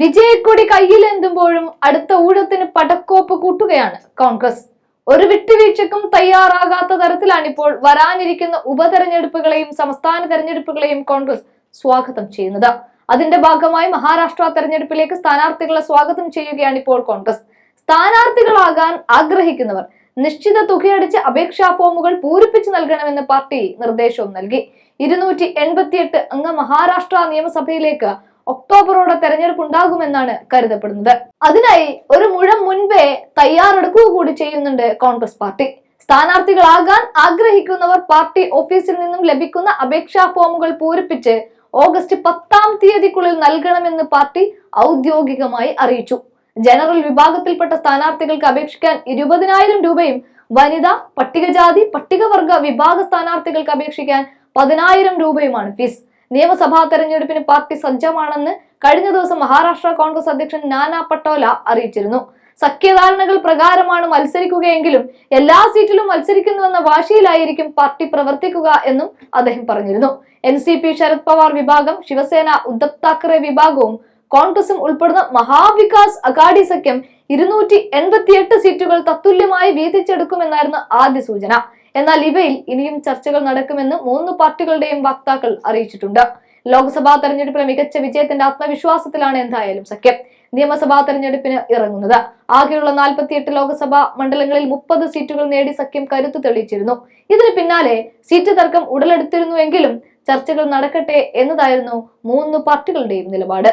വിജയക്കൊടി കയ്യിലെന്തുമ്പോഴും അടുത്ത ഊഴത്തിന് പടക്കോപ്പ് കൂട്ടുകയാണ് കോൺഗ്രസ്. ഒരു വിട്ടുവീഴ്ചക്കും തയ്യാറാകാത്ത തരത്തിലാണിപ്പോൾ വരാനിരിക്കുന്ന ഉപതെരഞ്ഞെടുപ്പുകളെയും സംസ്ഥാന തെരഞ്ഞെടുപ്പുകളെയും കോൺഗ്രസ് സ്വാഗതം ചെയ്യുന്നത്. അതിന്റെ ഭാഗമായി മഹാരാഷ്ട്ര തെരഞ്ഞെടുപ്പിലേക്ക് സ്ഥാനാർത്ഥികളെ സ്വാഗതം ചെയ്യുകയാണ് ഇപ്പോൾ കോൺഗ്രസ്. സ്ഥാനാർത്ഥികളാകാൻ ആഗ്രഹിക്കുന്നവർ നിശ്ചിത തുകയടിച്ച് അപേക്ഷാ ഫോമുകൾ പൂരിപ്പിച്ചു നൽകണമെന്ന് പാർട്ടി നിർദ്ദേശവും നൽകി. ഇരുന്നൂറ്റി എൺപത്തിയെട്ട് അംഗ മഹാരാഷ്ട്ര നിയമസഭയിലേക്ക് ഒക്ടോബറോടെ തെരഞ്ഞെടുപ്പ് ഉണ്ടാകുമെന്നാണ് കരുതപ്പെടുന്നത്. അതിനായി ഒരു മുഴം മുൻപേ തയ്യാറെടുക്കുക കൂടി ചെയ്യുന്നുണ്ട് കോൺഗ്രസ് പാർട്ടി. സ്ഥാനാർത്ഥികളാകാൻ ആഗ്രഹിക്കുന്നവർ പാർട്ടി ഓഫീസിൽ നിന്നും ലഭിക്കുന്ന അപേക്ഷാ ഫോമുകൾ പൂരിപ്പിച്ച് ഓഗസ്റ്റ് പത്താം തീയതിക്കുള്ളിൽ നൽകണമെന്ന് പാർട്ടി ഔദ്യോഗികമായി അറിയിച്ചു. ജനറൽ വിഭാഗത്തിൽപ്പെട്ട സ്ഥാനാർത്ഥികൾക്ക് അപേക്ഷിക്കാൻ ഇരുപതിനായിരം രൂപയും വനിത പട്ടികജാതി പട്ടികവർഗ വിഭാഗ സ്ഥാനാർത്ഥികൾക്ക് അപേക്ഷിക്കാൻ പതിനായിരം രൂപയുമാണ് ഫീസ്. നിയമസഭാ തെരഞ്ഞെടുപ്പിന് പാർട്ടി സജ്ജമാണെന്ന് കഴിഞ്ഞ ദിവസം മഹാരാഷ്ട്ര കോൺഗ്രസ് അധ്യക്ഷൻ നാനാ പട്ടോല അറിയിച്ചിരുന്നു. സഖ്യധാരണകൾ പ്രകാരമാണ് മത്സരിക്കുകയെങ്കിലും എല്ലാ സീറ്റിലും മത്സരിക്കുന്നുവെന്ന വാശിയിലായിരിക്കും പാർട്ടി പ്രവർത്തിക്കുക എന്നും അദ്ദേഹം പറഞ്ഞിരുന്നു. N C P Sharad Pawar വിഭാഗം ശിവസേന ഉദ്ധവ് താക്കറെ വിഭാഗവും കോൺഗ്രസും ഉൾപ്പെടുന്ന മഹാവികാസ് അഗാഡി സഖ്യം ഇരുന്നൂറ്റി എൺപത്തിയെട്ട് സീറ്റുകൾ തത്തുല്യമായി വീതിച്ചെടുക്കുമെന്നായിരുന്നു ആദ്യ സൂചന. എന്നാൽ ഇവയിൽ ഇനിയും ചർച്ചകൾ നടക്കുമെന്ന് മൂന്ന് പാർട്ടികളുടെയും വക്താക്കൾ അറിയിച്ചിട്ടുണ്ട്. ലോക്സഭാ തെരഞ്ഞെടുപ്പിലെ മികച്ച വിജയത്തിന്റെ ആത്മവിശ്വാസത്തിലാണ് എന്തായാലും സഖ്യം. നിയമസഭാ തെരഞ്ഞെടുപ്പിന് ഇറങ്ങുന്നത്. ആകെയുള്ള നാൽപ്പത്തിയെട്ട് ലോക്സഭാ മണ്ഡലങ്ങളിൽ മുപ്പത് സീറ്റുകൾ നേടി സഖ്യം കരുത്തു തെളിയിച്ചിരുന്നു. ഇതിന് പിന്നാലെ സീറ്റ് തർക്കം ഉടലെടുത്തിരുന്നുവെങ്കിലും ചർച്ചകൾ നടക്കട്ടെ എന്നതായിരുന്നു മൂന്ന് പാർട്ടികളുടെയും നിലപാട്.